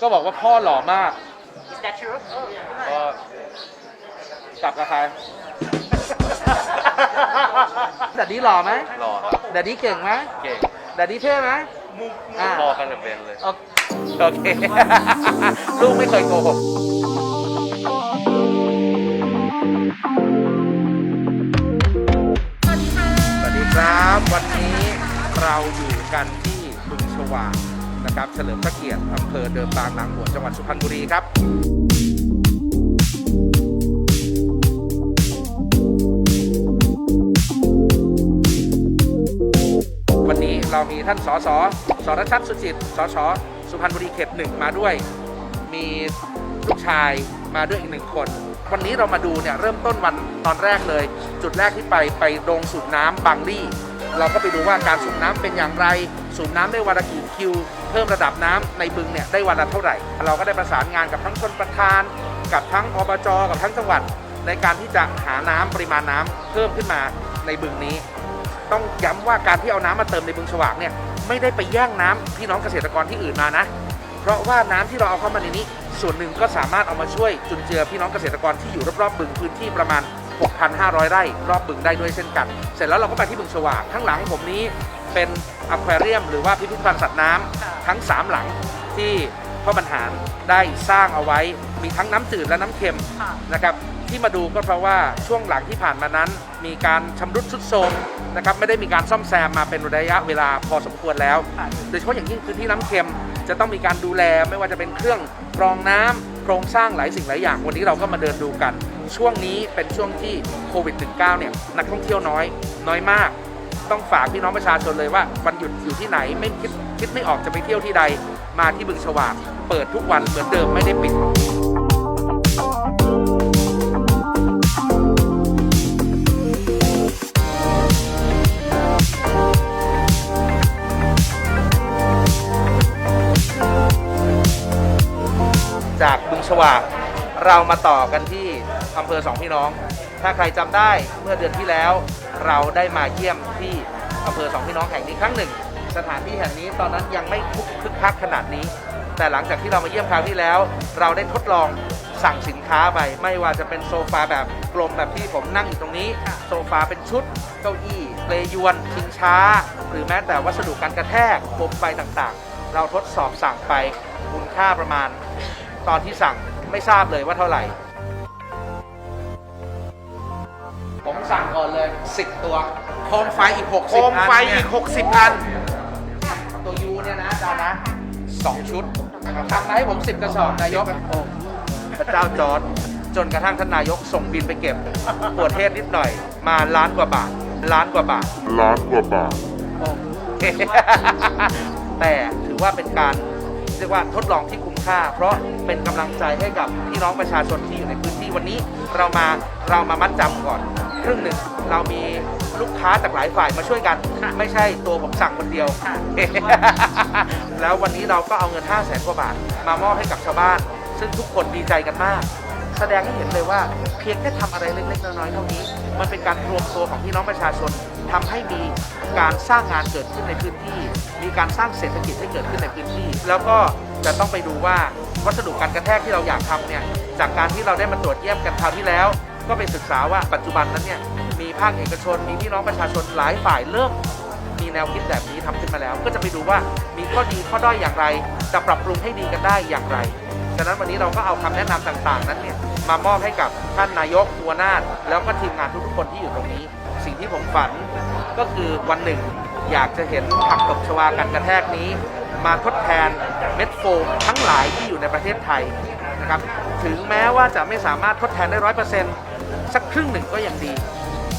ก็บอกว่าพ่อหล่อมาก Is that true? ก็กลับกับใครแต่ดีหล่อไหมรอครับแต่ดีเก่งไหมเก่งแต่ดีเท่ไหมอ่าพอกันกับเบนเลย โอโอเค ลูกไม่เคยโกหก สวัสดีค่ะสวัสดีครับ วันนี้เราอยู่กันที่บึงฉวาก นะครับเฉลิมพระเกียรติอำเภอเดิมบางนางบวชจังหวัดสุพรรณบุรีครับวันนี้เรามีท่านสสสรชัดสุจิตสสสุพรรณบุรีเขตหนึ่งมาด้วย มีลูกชายมาด้วยอีกหนึ่งคน วันนี้เรามาดูเนี่ยเริ่มต้นวันตอนแรกเลย จุดแรกที่ไปไปโรงสูบน้ำบางรี่ เราก็ไปดูว่าการสูบน้ำเป็นอย่างไร สูบน้ำได้วันละกี่คิว เพิ่มระดับน้ำในบึงเนี่ยได้วันละเท่าไหร่ เราก็ได้ประสานงานกับทั้งชนประธาน กับทั้งอบจกับทั้งจังหวัด ในการที่จะหาน้ำปริมาณน้ำเพิ่มขึ้นมาในบึงนี้ ต้องย้ำว่าการที่เอาน้ำมาเติมในบึงฉวากเนี่ยไม่ได้ไปแย่งน้ำพี่น้องเกษตรกรที่อื่นมานะ เพราะว่าน้ำที่เราเอาเข้ามาในนี้ ส่วนหนึ่งก็สามารถเอามาช่วยจุนเจือพี่น้องเกษตรกรที่อยู่รอบๆบึงพื้นที่ประมาณ 6,500 ไร่ รอบบึงได้ด้วยเช่นกัน เสร็จแล้วเราก็ไปที่บึงฉวากข้างหลังผมนี้ เป็นอควาเรียมหรือว่าพิพิธภัณฑ์สัตว์น้ำทั้ง 3 หลังที่พ่อบรรหารได้สร้างเอาไว้มีทั้งน้ำจืดและน้ำเค็ม ค่ะ นะครับที่มาดูก็เพราะว่าช่วงหลังที่ผ่านมานั้น มีการชำรุดทรุดโทรมนะครับไม่ได้มีการซ่อมแซมมาเป็นระยะเวลาพอสมควรแล้ว ค่ะ โดยเฉพาะอย่างยิ่งพื้นที่น้ำเค็มจะต้องมีการดูแลไม่ว่าจะเป็นเครื่องกรองน้ำโครงสร้างหลายสิ่งหลายอย่าง วันนี้เราก็มาเดินดูกัน ช่วงนี้เป็นช่วงที่โควิด -19 เนี่ยนักท่องเที่ยวน้อยน้อยมาก ต้องฝากพี่น้องประชาชนเลยว่าวันหยุดอยู่ที่ไหนไม่คิดคิดไม่ออกจะไปเที่ยวที่ใด มาที่บึงฉวากเปิดทุกวันเหมือนเดิมไม่ได้ปิดจากบึงฉวากเรามาต่อกันที่อำเภอสองพี่น้อง ถ้าใครจำได้เมื่อเดือนที่แล้วเราได้มาเยี่ยมที่อำเภอสองพี่น้องแห่งนี้ครั้งหนึ่ง สถานที่แห่งนี้ตอนนั้นยังไม่คึกคักขนาดนี้ แต่หลังจากที่เรามาเยี่ยมคราวที่แล้ว เราได้ทดลองสั่งสินค้าไป ไม่ว่าจะเป็นโซฟาแบบกลมแบบที่ผมนั่งอยู่ตรงนี้ โซฟาเป็นชุด เก้าอี้เปลยวนชิงช้า หรือแม้แต่วัสดุการกระแทกโคมไฟต่างๆ เราทดสอบสั่งไปมูลค่าประมาณ ตอนที่สั่งไม่ทราบเลยว่าเท่าไหร่ สั่งก่อนเลย 10 ตัวโคมไฟอีก 60โคมไฟอีก 60 อัน ตัวยูเนี่ยนะอาจารย์นะ 2 ชุดทำมาให้ผม 10 กระสอบนายกโอ้พระเจ้าจอร์ดจนกระทั่งท่านนายกส่งบินไปเก็บปวดเทศนิดหน่อย มาล้านกว่าบาท ล้านกว่าบาท ล้านกว่าบาทโอเคแต่ถือว่าเป็นการเรียกว่าทดลองที่คุ้มค่า เพราะเป็นกำลังใจให้กับพี่น้องประชาชนที่อยู่ในพื้นที่วันนี้ เรามาเรามามัดจำก่อน ครึ่งหนึ่งเรามีลูกค้าจากหลายฝ่ายมาช่วยกันไม่ใช่ตัวผมสั่งคนเดียว ค่ะ แล้ววันนี้เราก็เอาเงิน 5 0 0แสนกว่าบาท มามอบให้กับชาวบ้าน ซึ่งทุกคนดีใจกันมาก แสดงให้เห็นเลยว่าเพียงแค่ทำอะไรเล็กๆน้อยๆเท่านี้ มันเป็นการรวมตัวของพี่น้องประชาชนทำให้มีการสร้างงานเกิดขึ้นในพื้นที่ มีการสร้างเศรษฐกิจให้เกิดขึ้นในพื้นที่ แล้วก็จะต้องไปดูว่าวัสดุการกระแทกที่เราอยากทำเนี่ยจากการที่เราได้มาตรวจเยี่ยมกันคราวที่แล้ว ก็ไปศึกษาว่าปัจจุบันนั้นเนี่ยมีภาคเอกชนมีพี่น้องประชาชนหลายฝ่ายเริ่มมีแนวคิดแบบนี้ทำขึ้นมาแล้ว ก็จะไปดูว่ามีข้อดีข้อด้อยอย่างไร จะปรับปรุงให้ดีกันได้อย่างไรฉะนั้นวันนี้เราก็เอาคำแนะนำต่างๆ นั้นเนี่ยมามอบให้กับท่านนายกตัวนาถแล้วก็ทีมงานทุกๆคนที่อยู่ตรงนี้ สิ่งที่ผมฝันก็คือวันหนึ่ง อยากจะเห็นผักตบชวากันกระแทกนี้ มาทดแทนเม็ดโฟมทั้งหลายที่อยู่ในประเทศไทยนะครับถึงแม้ว่าจะไม่สามารถทดแทนได้ร้อยเปอร์เซ็นต์ สักครึ่งหนึ่งก็ยังดี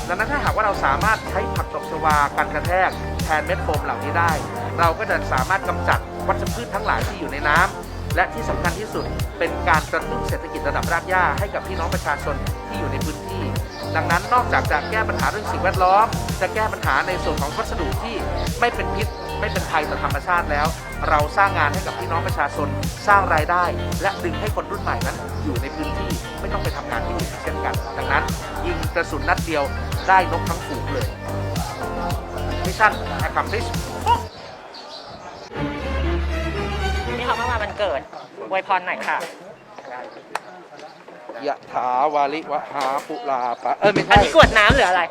ดังนั้นถ้าหากว่าเราสามารถใช้ผักตบชวาการกระแทกแทนเม็ดโฟมเหล่านี้ได้ เราก็จะสามารถกำจัดวัชพืชทั้งหลายที่อยู่ในน้ำและที่สำคัญที่สุดเป็นการกระตุ้นเศรษฐกิจระดับรากหญ้าให้กับพี่น้องประชาชนที่อยู่ในพื้นที่ ดังนั้นนอกจากจะแก้ปัญหาเรื่องสิ่งแวดล้อม จะแก้ปัญหาในส่วนของวัสดุที่ไม่เป็นพิษ ไม่เป็นภัยต่อธรรมชาติแล้ว เราสร้างงานให้กับพี่น้องประชาชนสร้างรายได้ และดึงให้คนรุ่นใหม่นั้น อยู่ในพื้นที่ไม่ต้องไปทำงานที่อื่นเช่นกัน ดังนั้น ยิงกระสุนนัดเดียวได้นกทั้งฝูงเลยมิชชั่น accomplish นี่เขาเพิ่งมาวันเกิดเกิดอวยพรหน่อยค่ะยะถาวาลิวะหาปุลาปะเออไม่อัใช่นนี้กรวดน้ำหรืออะไร